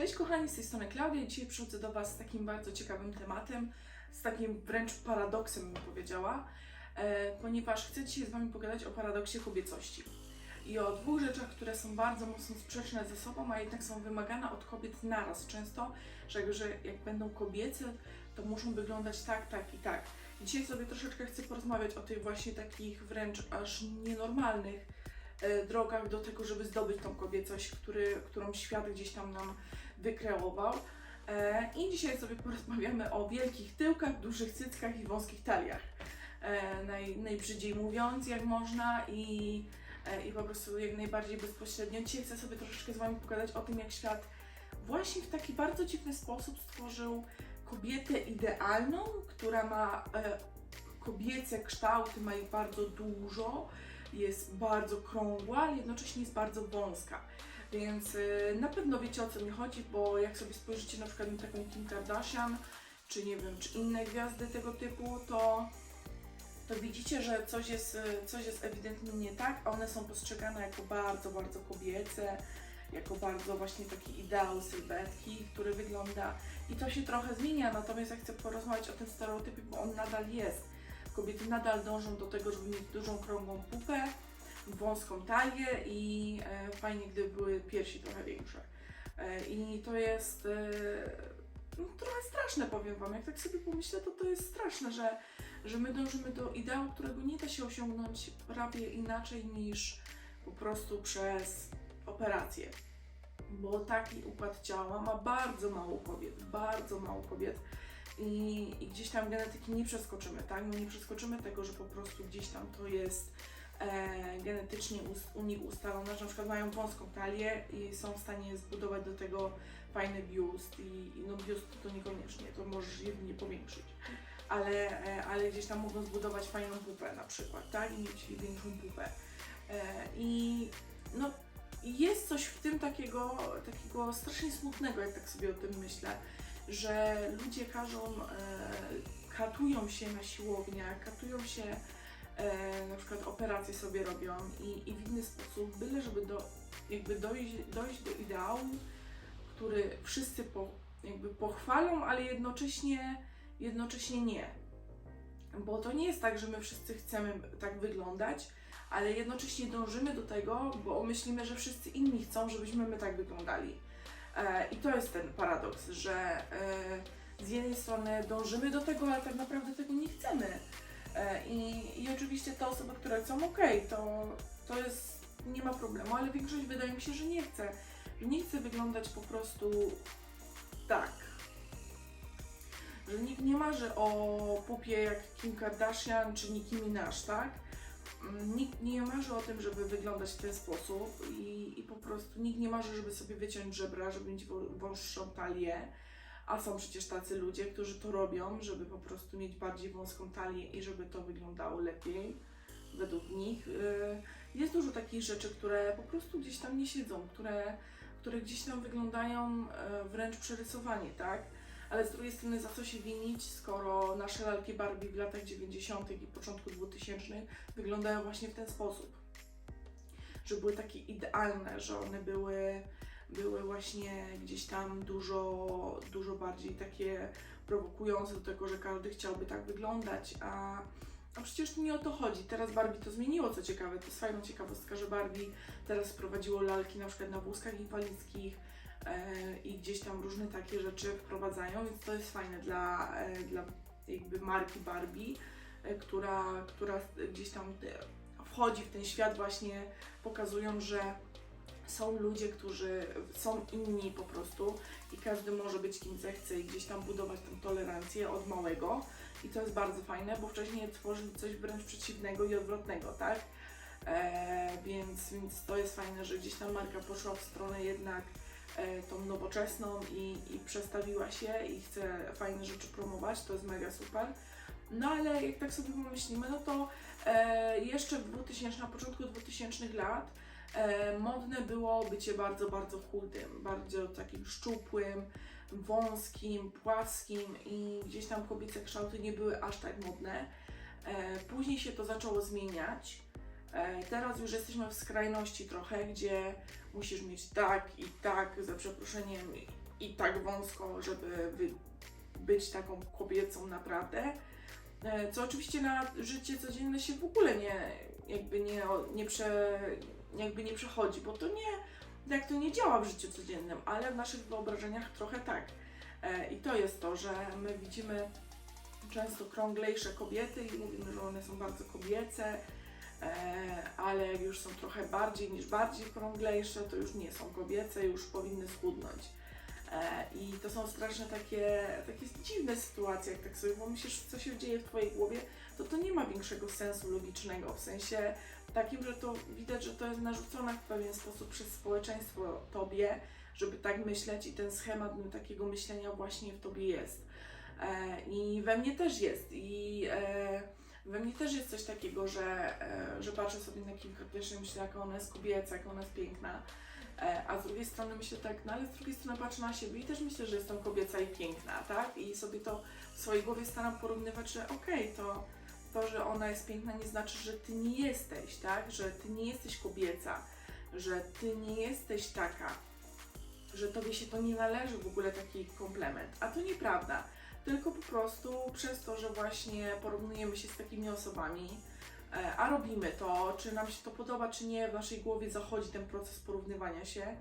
Cześć kochani, z tej strony Klaudia. Dzisiaj przychodzę do Was z takim bardzo ciekawym tematem, z takim wręcz paradoksem bym powiedziała, e, ponieważ chcę dzisiaj z Wami pogadać o paradoksie kobiecości i o dwóch rzeczach, które są bardzo mocno sprzeczne ze sobą, a jednak są wymagane od kobiet naraz często, że, że jak będą kobiece, to muszą wyglądać tak, tak i tak. I dzisiaj sobie troszeczkę chcę porozmawiać o tych właśnie takich wręcz aż nienormalnych e, drogach do tego, żeby zdobyć tą kobiecość, który, którą świat gdzieś tam nam wykreował. E, I dzisiaj sobie porozmawiamy o wielkich tyłkach, dużych cyckach i wąskich taliach. E, naj, najbrzydziej mówiąc, jak można i, e, i po prostu jak najbardziej bezpośrednio. Dzisiaj chcę sobie troszeczkę z Wami pogadać o tym, jak świat właśnie w taki bardzo dziwny sposób stworzył kobietę idealną, która ma e, kobiece kształty, ma ich bardzo dużo, jest bardzo krągła, ale jednocześnie jest bardzo wąska. Więc y, na pewno wiecie o co mi chodzi, bo jak sobie spojrzycie na przykład na taką Kim Kardashian, czy nie wiem, czy inne gwiazdy tego typu, to, to widzicie, że coś jest, y, coś jest ewidentnie nie tak, a one są postrzegane jako bardzo, bardzo kobiece, jako bardzo właśnie taki ideał sylwetki, który wygląda i to się trochę zmienia, natomiast ja chcę porozmawiać o tym stereotypie, bo on nadal jest. Kobiety nadal dążą do tego, żeby mieć dużą, krągłą pupę, wąską talię i e, fajnie, gdyby były piersi trochę większe. E, I to jest e, no, trochę straszne, powiem Wam. Jak tak sobie pomyślę, to to jest straszne, że, że my dążymy do ideału, którego nie da się osiągnąć prawie inaczej niż po prostu przez operację. Bo taki układ ciała ma bardzo mało kobiet, bardzo mało kobiet. I, I gdzieś tam genetyki nie przeskoczymy, tak? My nie przeskoczymy tego, że po prostu gdzieś tam to jest genetycznie ust, u nich ustalone, że na przykład mają wąską talię i są w stanie zbudować do tego fajny biust i, no biust to niekoniecznie, to możesz jedynie powiększyć, ale, e, ale gdzieś tam mogą zbudować fajną pupę na przykład, tak, i mieć większą pupę. E, I no jest coś w tym takiego, takiego strasznie smutnego, jak tak sobie o tym myślę, że ludzie każą, e, katują się na siłowniach, katują się e, na przykład operacje sobie robią i, i w inny sposób, byle żeby do, jakby dojść, dojść do ideału, który wszyscy po, jakby pochwalą, ale jednocześnie, jednocześnie nie. Bo to nie jest tak, że my wszyscy chcemy tak wyglądać, ale jednocześnie dążymy do tego, bo myślimy, że wszyscy inni chcą, żebyśmy my tak wyglądali. E, I to jest ten paradoks, że e, z jednej strony dążymy do tego, ale tak naprawdę tego nie chcemy. E, I, I oczywiście te osoby, które chcą, okej, to, to jest, nie ma problemu, ale większość wydaje mi się, że nie chce. Że nie chce wyglądać po prostu tak. Że nikt nie marzy o pupie jak Kim Kardashian czy Nicki Minaj, tak? Mm, Nikt nie marzy o tym, żeby wyglądać w ten sposób i, i po prostu nikt nie marzy, żeby sobie wyciąć żebra, żeby mieć wą- wąższą talię. A są przecież tacy ludzie, którzy to robią, żeby po prostu mieć bardziej wąską talię i żeby to wyglądało lepiej według nich. Yy, Jest dużo takich rzeczy, które po prostu gdzieś tam nie siedzą, które, które gdzieś tam wyglądają e, wręcz przerysowanie, tak? Ale z drugiej strony za co się winić, skoro nasze lalki Barbie w latach 90. i początku 2000 wyglądają właśnie w ten sposób. Że były takie idealne, że one były, były właśnie gdzieś tam dużo, dużo bardziej takie prowokujące do tego, że każdy chciałby tak wyglądać, a, a przecież nie o to chodzi. Teraz Barbie to zmieniło, co ciekawe, to jest fajna ciekawostka, że Barbie teraz wprowadziło lalki na przykład na wózkach inwalidzkich, e, i gdzieś tam różne takie rzeczy wprowadzają, więc to jest fajne dla, e, dla jakby marki Barbie, e, która, która gdzieś tam wchodzi w ten świat właśnie pokazując, że są ludzie, którzy są inni po prostu i każdy może być kim zechce i gdzieś tam budować tą tolerancję od małego i to jest bardzo fajne, bo wcześniej tworzyli coś wręcz przeciwnego i odwrotnego, tak? E, więc, więc to jest fajne, że gdzieś tam marka poszła w stronę jednak e, tą nowoczesną i, i przestawiła się i chce fajne rzeczy promować, to jest mega super. No ale jak tak sobie pomyślimy, no to e, jeszcze w 2000, na początku 2000 lat modne było bycie bardzo, bardzo chudym, bardzo takim szczupłym, wąskim, płaskim i gdzieś tam kobiece kształty nie były aż tak modne. E, później się to zaczęło zmieniać E, teraz już jesteśmy w skrajności trochę, gdzie musisz mieć tak i tak, za przeproszeniem, i tak wąsko, żeby być taką kobiecą naprawdę. E, co oczywiście na życie codzienne się w ogóle nie, jakby nie, nie, prze, jakby nie przechodzi, bo to nie, tak to nie działa w życiu codziennym, ale w naszych wyobrażeniach trochę tak. E, I to jest to, że my widzimy często krąglejsze kobiety i mówimy, że one są bardzo kobiece, e, ale jak już są trochę bardziej niż bardziej krąglejsze, to już nie są kobiece, już powinny schudnąć. E, I to są straszne takie, takie dziwne sytuacje, jak tak sobie pomyślisz, co się dzieje w Twojej głowie, to to nie ma większego sensu logicznego, w sensie takim, że to widać, że to jest narzucone w pewien sposób przez społeczeństwo Tobie, żeby tak myśleć i ten schemat takiego myślenia właśnie w Tobie jest. E, I we mnie też jest. I e, we mnie też jest coś takiego, że, że patrzę sobie na Kim Kardashian myślę, jaka ona jest kobieca, jaka ona jest piękna. E, A z drugiej strony myślę tak, no ale z drugiej strony patrzę na siebie i też myślę, że jestem kobieca i piękna, tak? I sobie to w swojej głowie staram porównywać, że okej, to, to, że ona jest piękna nie znaczy, że ty nie jesteś, tak? Że ty nie jesteś kobieca, że ty nie jesteś taka, że tobie się to nie należy w ogóle taki komplement. A to nieprawda. Tylko po prostu przez to, że właśnie porównujemy się z takimi osobami, a robimy to, czy nam się to podoba, czy nie, w naszej głowie zachodzi ten proces porównywania się,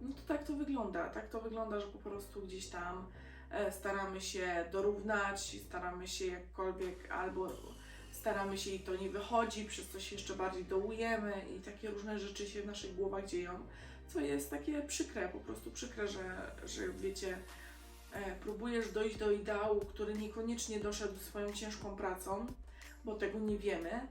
no to tak to wygląda. Tak to wygląda, że po prostu gdzieś tam e, staramy się dorównać, staramy się jakkolwiek, albo staramy się i to nie wychodzi, przez co się jeszcze bardziej dołujemy i takie różne rzeczy się w naszych głowach dzieją, co jest takie przykre, po prostu przykre, że, że wiecie, e, próbujesz dojść do ideału, który niekoniecznie doszedł swoją ciężką pracą, bo tego nie wiemy.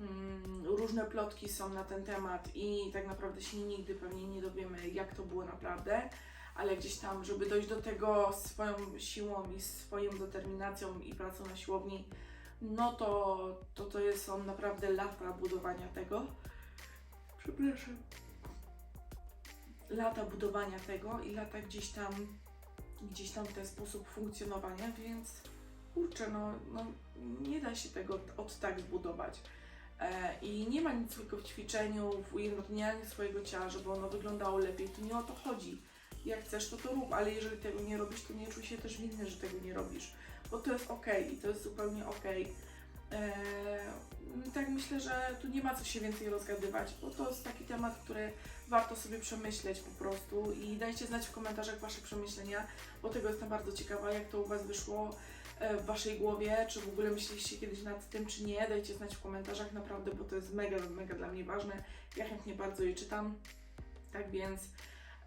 Mm, Różne plotki są na ten temat i tak naprawdę się nigdy pewnie nie dowiemy, jak to było naprawdę, ale gdzieś tam, żeby dojść do tego swoją siłą i swoją determinacją i pracą na siłowni, no to to, to są naprawdę lata budowania tego. Przepraszam. Lata budowania tego i lata gdzieś tam, gdzieś tam ten sposób funkcjonowania, więc kurczę, no, no nie da się tego od tak zbudować. E, I nie ma nic złego w ćwiczeniu, w ujednolicaniu swojego ciała, żeby ono wyglądało lepiej. To nie o to chodzi. Jak chcesz, to to rób, ale jeżeli tego nie robisz, to nie czuj się też winny, że tego nie robisz. Bo to jest ok i to jest zupełnie ok. E, tak myślę, że tu nie ma co się więcej rozgadywać, bo to jest taki temat, który warto sobie przemyśleć po prostu i dajcie znać w komentarzach Wasze przemyślenia, bo tego jestem bardzo ciekawa, jak to u Was wyszło w Waszej głowie, czy w ogóle myśleliście kiedyś nad tym, czy nie, dajcie znać w komentarzach naprawdę, bo to jest mega, mega dla mnie ważne, ja chętnie bardzo je czytam, tak więc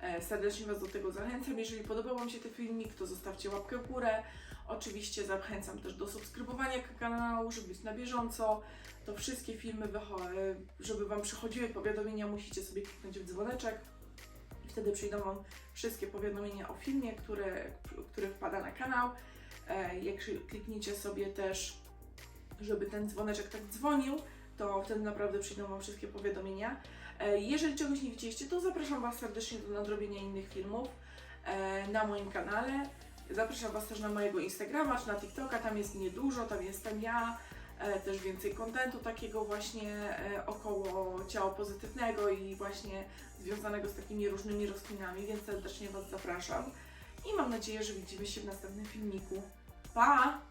e, serdecznie Was do tego zachęcam, jeżeli podobał Wam się ten filmik, to zostawcie łapkę w górę, Oczywiście zachęcam też do subskrybowania kanału, żeby być na bieżąco. To wszystkie filmy, wycho- żeby Wam przychodziły powiadomienia, musicie sobie kliknąć w dzwoneczek. Wtedy przyjdą Wam wszystkie powiadomienia o filmie, który, który wpada na kanał. E, Jak klikniecie sobie też, żeby ten dzwoneczek tak dzwonił, to wtedy naprawdę przyjdą Wam wszystkie powiadomienia. E, Jeżeli czegoś nie widzieliście, to zapraszam Was serdecznie do nadrobienia innych filmów e, na moim kanale. Zapraszam Was też na mojego Instagrama czy na TikToka, tam jest niedużo, tam jestem ja, też więcej kontentu takiego właśnie około ciała pozytywnego i właśnie związanego z takimi różnymi rozkminami, więc serdecznie Was zapraszam i mam nadzieję, że widzimy się w następnym filmiku. Pa!